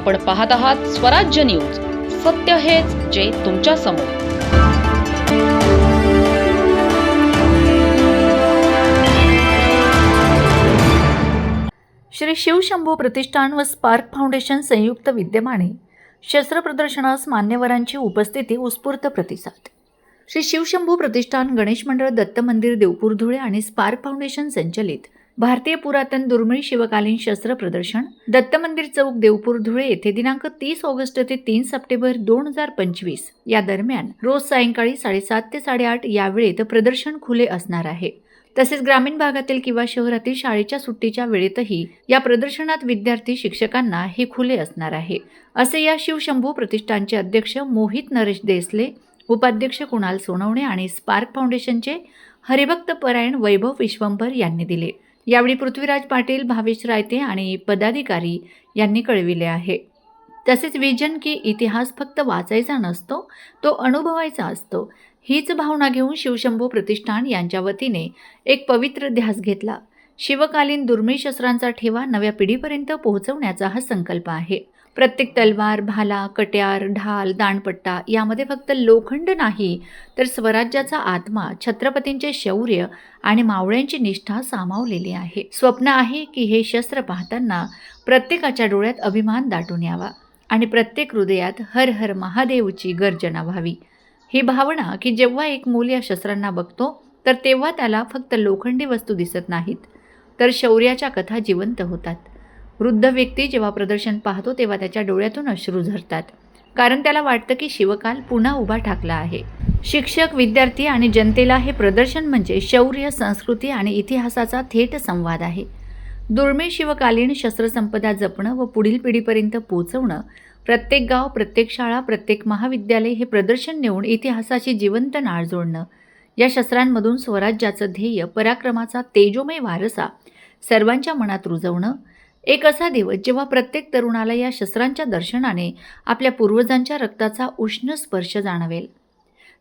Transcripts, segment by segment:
आपण पाहत आहात स्वराज्य न्यूज. सत्य हेच जे तुमच्यासमोर. श्री शिवशंभू प्रतिष्ठान व स्पार्क फाउंडेशन संयुक्त विद्यमाने शस्त्र प्रदर्शनास मान्यवरांची उपस्थिती उत्स्फूर्त प्रतिसाद. श्री शिवशंभू प्रतिष्ठान गणेश मंडळ दत्त मंदिर देवपूर धुळे आणि स्पार्क फाउंडेशन संचलित भारतीय पुरातन दुर्मिळ शिवकालीन शस्त्र प्रदर्शन दत्त मंदिर चौक देवपूर धुळे येथे दिनांक तीस ऑगस्ट ते तीन सप्टेंबर दोन हजार पंचवीस. या दरम्यान रोज सायंकाळी साडेसात ते साडेआठ या वेळेत प्रदर्शन खुले असणार आहे. तसेच ग्रामीण भागातील किंवा शहरातील शाळेच्या सुट्टीच्या वेळेतही या प्रदर्शनात विद्यार्थी शिक्षकांना हे खुले असणार आहे. असे या शिवशंभू प्रतिष्ठानचे अध्यक्ष मोहित नरेश देसले उपाध्यक्ष कुणाल सोनवणे आणि स्पार्क फाउंडेशनचे हरिभक्त परायण वैभव विश्वंभर यांनी दिले. यावेळी पृथ्वीराज पाटील भावेश रायते आणि पदाधिकारी यांनी कळविले आहे. तसेच विजन की इतिहास फक्त वाचायचा नसतो तो अनुभवायचा असतो. हीच भावना घेऊन शिवशंभू प्रतिष्ठान यांच्या वतीने एक पवित्र ध्यास घेतला. शिवकालीन दुर्मिळ शस्त्रांचा ठेवा नव्या पिढीपर्यंत पोहोचवण्याचा हा संकल्प आहे. प्रत्येक तलवार भाला कट्यार ढाल दाणपट्टा यामध्ये फक्त लोखंड नाही तर स्वराज्याचा आत्मा छत्रपतींचे शौर्य आणि मावळ्यांची निष्ठा सामावलेली आहे. स्वप्न आहे की हे शस्त्र पाहताना प्रत्येकाच्या डोळ्यात अभिमान दाटून यावा आणि प्रत्येक हृदयात हर हर महादेवची गर्जना व्हावी. ही भावना की जेव्हा एक मूल या शस्त्रांना बघतो तर तेव्हा त्याला फक्त लोखंडी वस्तू दिसत नाहीत. तर शौर्याच्या कथा जिवंत होतात. वृद्ध व्यक्ती जेव्हा प्रदर्शन पाहतो तेव्हा त्याच्या डोळ्यातून अश्रू झरतात. कारण त्याला वाटतं की शिवकाल पुन्हा उभा ठाकला आहे. शिक्षक विद्यार्थी आणि जनतेला हे प्रदर्शन म्हणजे शौर्य संस्कृती आणि इतिहासाचा थेट संवाद आहे. दुर्मिळ शिवकालीन शस्त्रसंपदा जपणं व पुढील पिढीपर्यंत पोहोचवणं प्रत्येक गाव प्रत्येक शाळा प्रत्येक महाविद्यालय हे प्रदर्शन नेऊन इतिहासाची जिवंत नाळ जोडणं या शस्त्रांमधून स्वराज्याचं ध्येय पराक्रमाचा तेजोमय वारसा सर्वांच्या मनात रुजवणं. एक असा दिवस जेव्हा प्रत्येक तरुणाला या शस्त्रांच्या दर्शनाने आपल्या पूर्वजांच्या रक्ताचा उष्ण स्पर्श जाणवेल.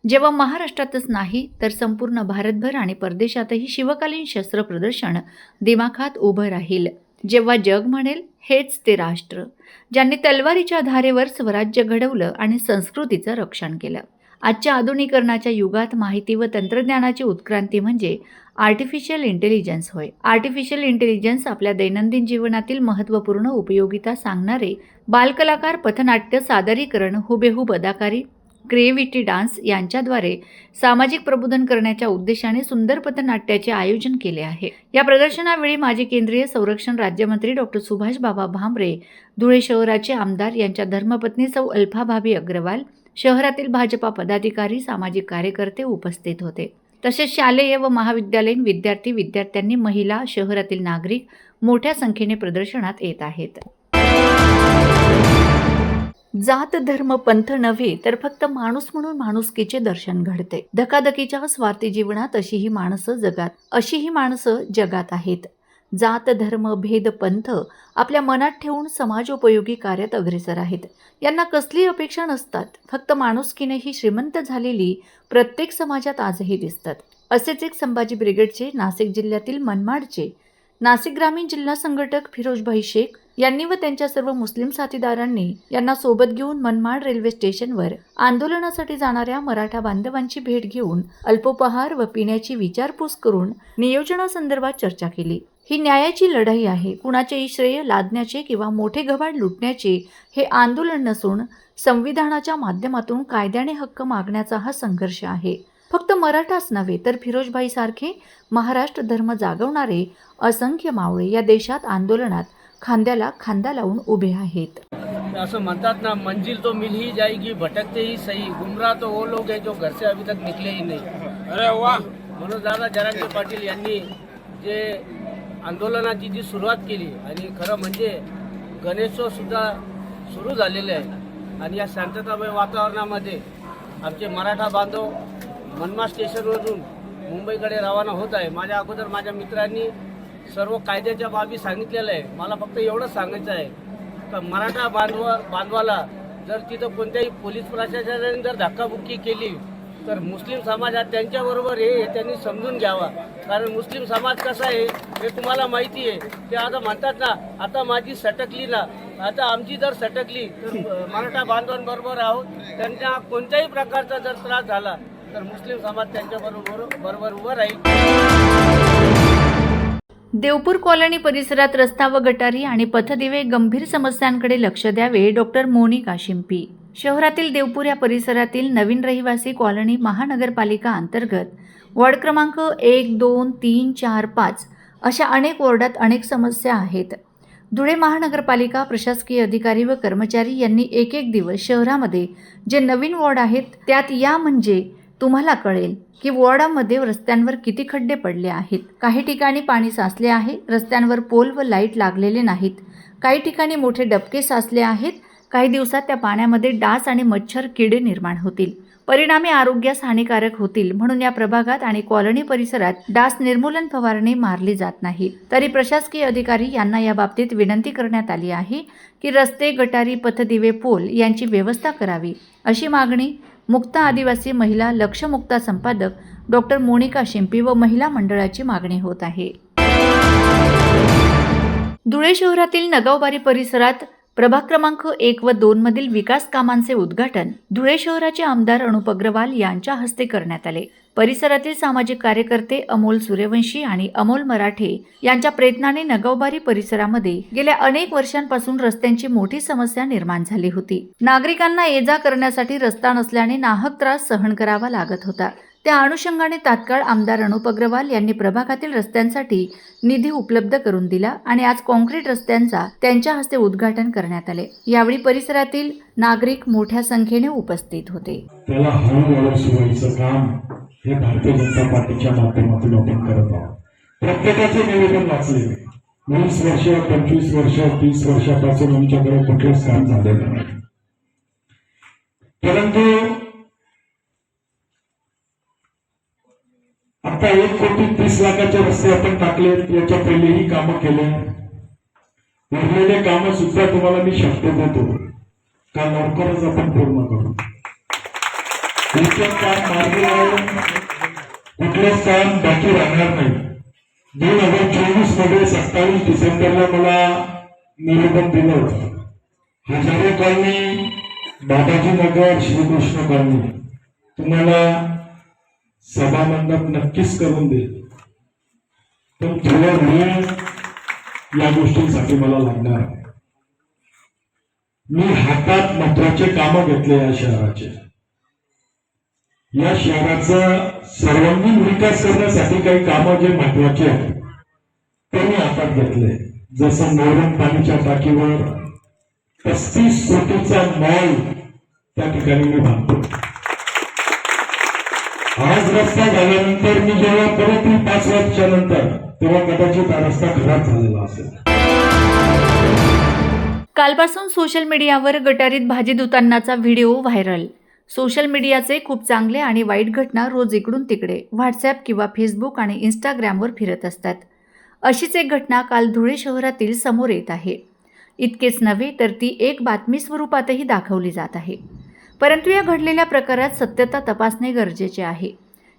जेव्हा महाराष्ट्रातच नाही तर संपूर्ण भारतभर आणि परदेशातही शिवकालीन शस्त्र प्रदर्शन दिमाखात उभं राहील. जेव्हा जग म्हणेल हेच ते राष्ट्र ज्यांनी तलवारीच्या धारेवर स्वराज्य घडवलं आणि संस्कृतीचं रक्षण केलं. आजच्या आधुनिकरणाच्या युगात माहिती व तंत्रज्ञानाची उत्क्रांती म्हणजे आर्टिफिशियल इंटेलिजन्स होय. आर्टिफिशियल इंटेलिजन्स आपल्या दैनंदिन जीवनातील महत्त्वपूर्ण उपयोगिता सांगणारे बालकलाकार पथनाट्य सादरीकरण हुबेहूब अदाकारी क्रिएविटी डान्स यांच्याद्वारे सामाजिक प्रबोधन करण्याच्या उद्देशाने सुंदर पथनाट्याचे आयोजन केले आहे. या प्रदर्शनावेळी माजी केंद्रीय संरक्षण राज्यमंत्री डॉक्टर सुभाष बाबा भामरे धुळे शहराचे आमदार यांच्या धर्मपत्नी सौ अल्फाभाभी अग्रवाल शहरातील भाजपा पदाधिकारी सामाजिक कार्यकर्ते उपस्थित होते. तसेच शालेय व महाविद्यालयीन विद्यार्थी विद्यार्थ्यांनी महिला शहरातील नागरिक मोठ्या संख्येने प्रदर्शनात येत आहेत. जात धर्म पंथ नव्हे तर फक्त माणूस म्हणून माणुसकीचे दर्शन घडते. धकाधकीच्या स्वार्थी जीवनात अशी ही माणसं जगात अशी ही माणसं जगात आहेत. जात धर्म भेद पंथ आपल्या मनात ठेवून समाजोपयोगी कार्यात अग्रेसर आहेत. यांना कसली अपेक्षा नसतात. फक्त माणुसकीने ही श्रीमंत झालेली प्रत्येक समाजात आजही दिसतात. असेच एक संभाजी ब्रिगेडचे नाशिक जिल्ह्यातील मनमाडचे नाशिक ग्रामीण जिल्हा संघटक फिरोजभाई शेख यांनी व त्यांच्या सर्व मुस्लिम साथीदारांनी यांना सोबत घेऊन मनमाड रेल्वे स्टेशनवर आंदोलनासाठी जाणाऱ्या मराठा बांधवांची भेट घेऊन अल्पोपहार व पिण्याची विचारपूस करून नियोजनासंदर्भात चर्चा केली. ही न्यायाची लढाई आहे. कुणाचेही श्रेय लादण्याचे किंवा मोठे घबाड लुटण्याचे हे आंदोलन नसून संविधानाच्या माध्यमातून कायद्याने हक्क मागण्याचा हा संघर्ष आहे. फक्त मराठाच नव्हे तर फिरोजभाई सारखे महाराष्ट्र धर्म जागवणारे असंख्य मावळे या देशात आंदोलनात खांद्याला खांदा लावून उभे आहेत. असं म्हणतात ना मंजिल तो मिल ही जाएगी भटकते ही सही. गुमराह तो वो लोग हैं जो घर से अभी तक निकले ही नहीं। अरे वाह! म्हणून दादा जरांगे पाटील यांनी जे आंदोलनाची जी सुरुवात केली आणि खरं म्हणजे गणेशोत्सवसुद्धा सुरू झालेले आहे. आणि या शांततामय वातावरणामध्ये आमचे मराठा बांधव मनमा स्टेशनवरून मुंबईकडे रवाना होत आहे. माझ्या अगोदर माझ्या मित्रांनी सर्व कायद्याच्या बाबी सांगितलेलं आहे मला फक्त एवढंच सांगायचं आहे का मराठा बांधवा बांधवाला जर तिथं कोणत्याही पोलीस प्रशासनाने जर धक्काबुक्की केली तर मुस्लिम समाज हा त्यांच्याबरोबर हे त्यांनी समजून घ्यावा. कारण मुस्लिम समाज कसा आहे हे तुम्हाला माहिती आहे. ते आता म्हणतात ना आता माझी सटकली ना आता आमची जर सटकली तर मराठा बांधवांबरोबर आहोत. त्यांना कोणत्याही प्रकारचा जर त्रास झाला तर मुस्लिम समाज त्यांच्याबरोबर बरोबर उभं राहील. देवपूर कॉलनी परिसरात रस्ता व गटारी आणि पथदिवे गंभीर समस्यांकडे लक्ष द्यावे डॉक्टर मोनिका शिंपी. शहरातील देवपूर या परिसरातील नवीन रहिवासी कॉलनी महानगरपालिका अंतर्गत वॉर्ड क्रमांक एक दोन तीन चार पाच अशा अनेक वॉर्डात अनेक समस्या आहेत. धुळे महानगरपालिका प्रशासकीय अधिकारी व कर्मचारी यांनी एक एक दिवस शहरामध्ये जे नवीन वॉर्ड आहेत त्यात या म्हणजे तुम्हाला कळेल की वॉर्डामध्ये रस्त्यांवर किती खड्डे पडले आहेत. काही ठिकाणी पाणी साचले आहे रस्त्यांवर पोल व लाइट लागलेले नाहीत. काही ठिकाणी मोठे डबके साचले आहेत काही दिवसात त्या पाण्यामध्ये डास आणि मच्छर किडे निर्माण होतील. परिणामी आरोग्यास हानिकारक होतील म्हणून या प्रभागात आणि कॉलनी परिसरात डास निर्मूलन फवारणी मारली जात नाही. तरी प्रशासकीय अधिकारी यांना या बाबतीत विनंती करण्यात आली आहे की रस्ते गटारी पथदिवे पोल यांची व्यवस्था करावी. अशी मागणी मुक्ता आदिवासी महिला लक्षमुक्ता संपादक डॉक्टर मोनिका शिंपी व महिला मंडळाची मागणी होत आहे. धुळे शहरातील नगावबारी परिसरात प्रभाग क्रमांक एक व दोन मधील विकास कामांचे उद्घाटन धुळे शहराचे आमदार अनुप अग्रवाल यांच्या हस्ते करण्यात आले. परिसरातील सामाजिक कार्यकर्ते अमोल सूर्यवंशी आणि अमोल मराठे यांच्या प्रयत्नाने नगावबारी परिसरामध्ये गेल्या अनेक वर्षांपासून रस्त्यांची मोठी समस्या निर्माण झाली होती. नागरिकांना ये जा करण्यासाठी रस्ता नसल्याने नाहक त्रास सहन करावा लागत होता. त्या अनुषंगाने तात्काळ आमदार अनुप अग्रवाल यांनी प्रभागातील रस्त्यांसाठी निधी उपलब्ध करून दिला आणि आज कॉन्क्रीट रस्त्यांचा त्यांच्या हस्ते उद्घाटन करण्यात आले. यावेळी परिसरातील नागरिक मोठ्या संख्येने उपस्थित होते. त्याला काम हे भारतीय जनता पार्टीच्या माध्यमातून आपण करत आहोत. प्रत्येकाचे निवेदन वाचले. वीस वर्ष पंचवीस वर्ष तीस वर्षापासून आमच्याकडे कुठलंच काम झालेलं नाही. परंतु आता एक कोटी तीस लाखाचे रस्ते आपण टाकले याच्या पहिलेही कामं केले. उरलेले काम सुद्धा तुम्हाला मी शब्द देतो. का लवकरच आपण पूर्ण करू? काम मार्गी लावून कुठलंच काम बाकी राहणार नाही. दोन हजार चोवीसमध्ये सत्तावीस डिसेंबरला मला निवेदन दिलं होतं. Hazare colony Babaji Nagar Shrikrishna colony. तुम्हाला सभा मंडप नक्कीच करून दे. पण थोडा वेळ या गोष्टींसाठी मला लागणार मी हातात महत्त्वाचे काम घेतले या शहराचे. या शहराचा सर्वांगीण विकास करण्यासाठी काही कामं जे महत्त्वाचे आहेत ते मी हातात घेतले. जसं मोरण पाणीच्या टाकीवर पस्तीस कोटीचा मॉल त्या ठिकाणी मी बांधतो. आज रस्ता झाल्यानंतर मी जेव्हा परत येईल पाच वर्षानंतर तेव्हा कदाचित हा रस्ता खराब झालेला असेल. कालपासून सोशल मीडियावर गटारीत भाजी धुतानाचा व्हिडिओ व्हायरल. सोशल मीडियाचे खूप चांगले आणि वाईट घटना रोज इकडून तिकडे व्हॉट्सॲप किंवा फेसबुक आणि इंस्टाग्रामवर फिरत असतात. अशीच एक घटना काल धुळे शहरातील समोर येत आहे. इतकेच नव्हे तर ती एक बातमी स्वरूपातही दाखवली जात आहे. परंतु या घडलेल्या प्रकारात सत्यता तपासणे गरजेचे आहे.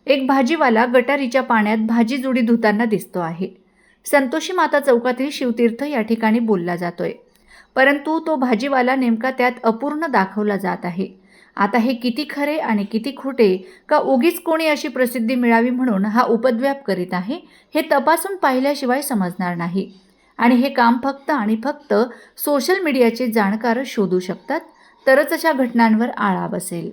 एक भाजीवाला गटारीच्या पाण्यात भाजी जुडी धुताना दिसतो आहे. संतोषी माता चौकातील शिवतीर्थ या ठिकाणी बोलला जातोय. परंतु तो भाजीवाला नेमका त्यात अपूर्ण दाखवला जात आहे. आता हे किती खरे आणि किती खोटे का उगीच कोणी अशी प्रसिद्धी मिळावी म्हणून हा उपद्व्याप करीत आहे हे तपासून पाहिल्याशिवाय समजणार नाही. आणि हे काम फक्त आणि फक्त सोशल मीडियाचे जाणकार शोधू शकतात. तरच अशा घटनांवर आळा बसेल.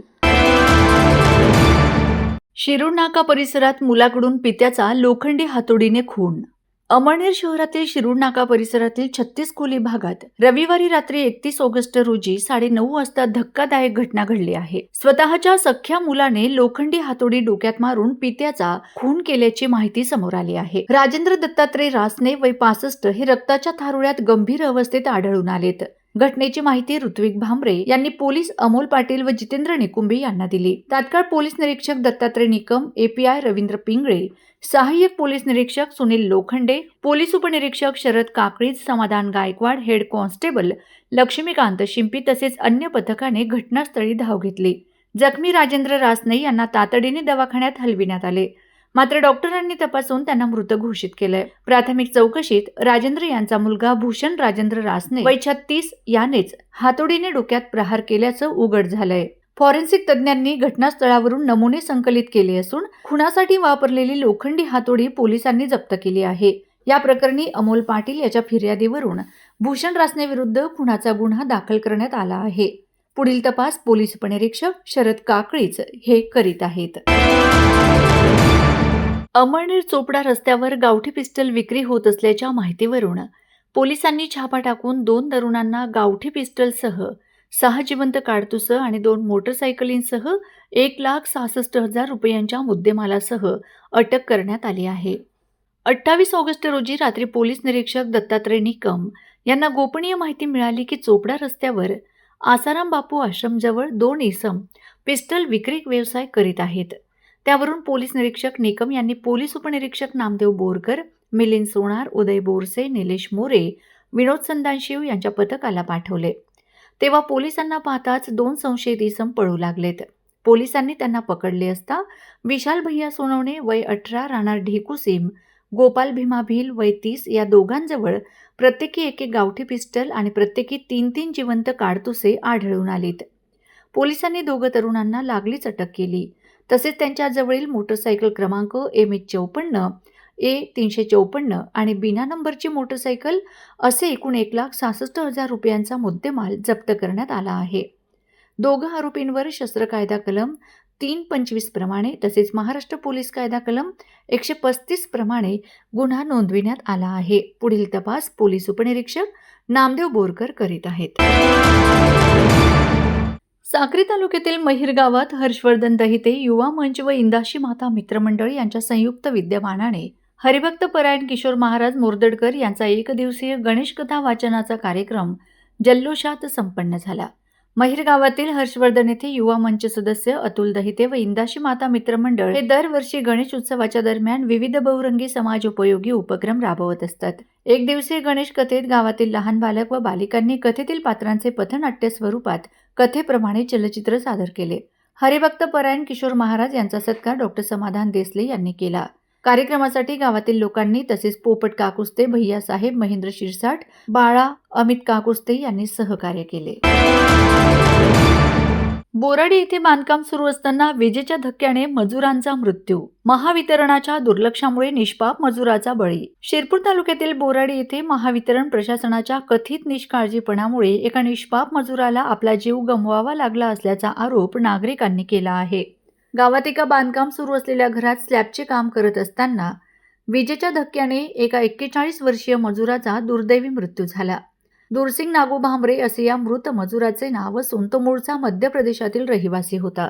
शिरूर नाका परिसरात मुलाकडून पित्याचा लोखंडी हातोडीने खून. अमळनेर शहरातील शिरूर नाका परिसरातील छत्तीस खोली भागात रविवारी रात्री एकतीस ऑगस्ट रोजी साडेनऊ वाजता धक्कादायक घटना घडली आहे. स्वतःच्या सख्या मुलाने लोखंडी हातोडी डोक्यात मारून पित्याचा खून केल्याची माहिती समोर आली आहे. राजेंद्र दत्तात्रय रासने वय पासष्ट हे रक्ताच्या थारोळ्यात गंभीर अवस्थेत आढळून आलेत. घटनेची माहिती ऋत्विक भांबरे यांनी पोलीस अमोल पाटील व जितेंद्र निकुंबे यांना दिली. तात्काळ पोलीस निरीक्षक दत्तात्रय निकम एपीआय रवींद्र पिंगळे सहाय्यक पोलीस निरीक्षक सुनील लोखंडे पोलीस उपनिरीक्षक शरद काकडीज समाधान गायकवाड हेड कॉन्स्टेबल लक्ष्मीकांत शिंपी तसेच अन्य पथकाने घटनास्थळी धाव घेतली. जखमी राजेंद्र रासने यांना तातडीने दवाखान्यात हलविण्यात आले. मात्र डॉक्टरांनी तपासून त्यांना मृत घोषित केलंय. प्राथमिक चौकशीत राजेंद्र यांचा मुलगा भूषण राजेंद्र रासने वय छत्तीस यानेच हातोडीने डोक्यात प्रहार केल्याचं उघड झालंय. फॉरेन्सिक तज्ज्ञांनी घटनास्थळावरून नमुने संकलित केले असून खुनासाठी वापरलेली लोखंडी हातोडी पोलिसांनी जप्त केली आहे. या प्रकरणी अमोल पाटील याच्या फिर्यादीवरून भूषण रासने विरुद्ध खुनाचा गुन्हा दाखल करण्यात आला आहे. पुढील तपास पोलीस उपनिरीक्षक शरद काकळीच हे करीत आहेत. अमळनेर चोपडा रस्त्यावर गावठी पिस्टल विक्री होत असल्याच्या माहितीवरून पोलिसांनी छापा टाकून दोन तरुणांना गावठी पिस्टलसह सहा जिवंत काडतुसं आणि दोन मोटरसायकलींसह एक लाख सहासष्ट हजार रुपयांच्या मुद्देमालासह अटक करण्यात आली आहे. अठ्ठावीस ऑगस्ट रोजी रात्री पोलीस निरीक्षक दत्तात्रय निकम यांना गोपनीय माहिती मिळाली की चोपडा रस्त्यावर आसाराम बापू आश्रमजवळ दोन इसम पिस्टल विक्री व्यवसाय करीत आहेत. त्यावरून पोलीस निरीक्षक निकम यांनी पोलीस उपनिरीक्षक नामदेव बोरकर मिलिंद सोनार उदय बोरसे निलेश मोरे विनोद संदानशिव यांच्या पथकाला पाठवले. तेव्हा पोलिसांना पाहताच दोन संशयित इसम पळू लागलेत. पोलिसांनी त्यांना पकडले असता विशाल भैया सोनवणे वय अठरा राहणार ढिकुसीम गोपाल भीमा भील वय तीस या दोघांजवळ प्रत्येकी एक एक गावठी पिस्टल आणि प्रत्येकी तीन तीन जिवंत काडतुसे आढळून आलीत. पोलिसांनी दोघं तरुणांना लागलीच अटक केली. तसेच त्यांच्याजवळील मोटरसायकल क्रमांक एम एच चौपन्न ए तीनशे चौपन्न आणि बिना नंबरची मोटरसायकल असे एकूण एक लाख सहासष्ट हजार रुपयांचा मुद्देमाल जप्त करण्यात आला आहे. दोघं आरोपींवर शस्त्र कायदा कलम तीन पंचवीस प्रमाणे तसेच महाराष्ट्र पोलीस कायदा कलम एकशे पस्तीस प्रमाणे गुन्हा नोंदविण्यात आला आहे. पुढील तपास पोलीस उपनिरीक्षक नामदेव बोरकर करीत आहेत. साक्री तालुक्यातील महिर गावात हर्षवर्धन दहिते युवा मंच व इंदाशी माता मित्रमंडळ यांच्या संयुक्त विद्यमानाने हरिभक्त परायण किशोर महाराज मोरदडकर यांचा एकदिवसीय गणेश कथा वाचनाचा कार्यक्रम जल्लोषात संपन्न झाला. महिर गावातील हर्षवर्धन येथे युवा मंच सदस्य अतुल दहिते व इंदाशी माता मित्रमंडळ हे दरवर्षी गणेश उत्सवाच्या दरम्यान विविध बहुरंगी समाज उपयोगी उपक्रम राबवत असतात. एक दिवसीय गणेश कथेत गावातील लहान बालक व बालिकांनी कथेतील पात्रांचे पथनाट्य स्वरूपात कथेप्रमाणे चलचित्र सादर केले. हरिभक्त परायण किशोर महाराज यांचा सत्कार डॉक्टर समाधान देसले यांनी केला. कार्यक्रमासाठी गावातील लोकांनी तसेच पोपट काकुस्ते भैयासाहेब महेंद्र शिरसाट बाळा अमित काकुस्ते यांनी सहकार्य केले. बोराडी येथे बांधकाम सुरू असताना विजेच्या धक्क्याने मजुरांचा मृत्यू. महावितरणाच्या दुर्लक्षामुळे निष्पाप मजुराचा बळी. शिरपूर तालुक्यातील बोराडी येथे महावितरण प्रशासनाच्या कथित निष्काळजीपणामुळे एका निष्पाप मजुराला आपला जीव गमवावा लागला असल्याचा आरोप नागरिकांनी केला आहे. गावात एका बांधकाम सुरू असलेल्या घरात स्लॅबचे काम करत असताना विजेच्या धक्क्याने एका एक्केचाळीस वर्षीय मजुराचा दुर्दैवी मृत्यू झाला. दूरसिंग नागू भांबरे असे या मृत मजुराचे नाव असून तो मूळचा मध्य प्रदेशातील रहिवासी होता.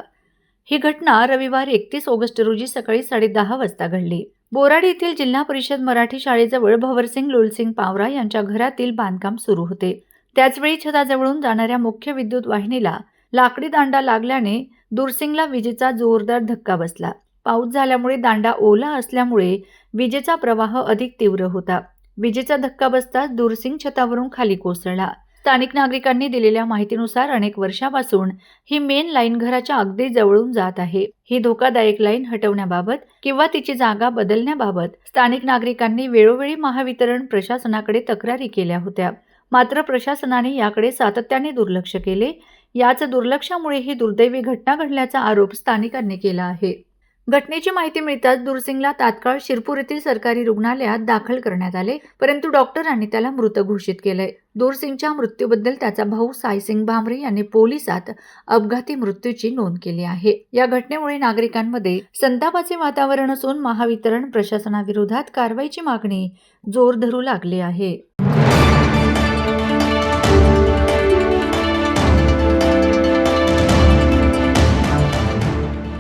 ही घटना रविवार एकतीस ऑगस्ट रोजी सकाळी साडेदहा वाजता घडली. बोराडी येथील जिल्हा परिषद मराठी शाळेजवळ भवरसिंग लोलसिंग पावरा यांच्या घरातील बांधकाम सुरू होते. त्याचवेळी छताजवळून जाणाऱ्या मुख्य विद्युत वाहिनीला लाकडी दांडा लागल्याने दूरसिंगला विजेचा जोरदार धक्का बसला. पाऊस झाल्यामुळे दांडा ओला असल्यामुळे विजेचा प्रवाह अधिक तीव्र होता. विजेचा धक्का बसताच दूरसिंग छतावरून खाली कोसळला. स्थानिक नागरिकांनी दिलेल्या माहितीनुसार अनेक वर्षापासून ही मेन लाईन घराच्या अगदी जवळून जात आहे. ही धोकादायक लाईन हटवण्याबाबत किंवा तिची जागा बदलण्याबाबत स्थानिक नागरिकांनी वेळोवेळी महावितरण प्रशासनाकडे तक्रारी केल्या होत्या. मात्र प्रशासनाने याकडे सातत्याने दुर्लक्ष केले. याच दुर्लक्षामुळे ही दुर्दैवी घटना घडल्याचा आरोप स्थानिकांनी केला आहे. घटनेची माहिती मिळताच दुरसिंगला तात्काळ शिरपूर येथील सरकारी रुग्णालयात दाखल करण्यात आले परंतु डॉक्टरांनी त्याला मृत घोषित केलंय. दूरसिंगच्या मृत्यूबद्दल त्याचा भाऊ सायसिंग भामरे यांनी पोलिसात अपघाती मृत्यूची नोंद केली आहे. या घटनेमुळे नागरिकांमध्ये संतापाचे वातावरण असून महावितरण प्रशासनाविरोधात कारवाईची मागणी जोर धरू लागली आहे.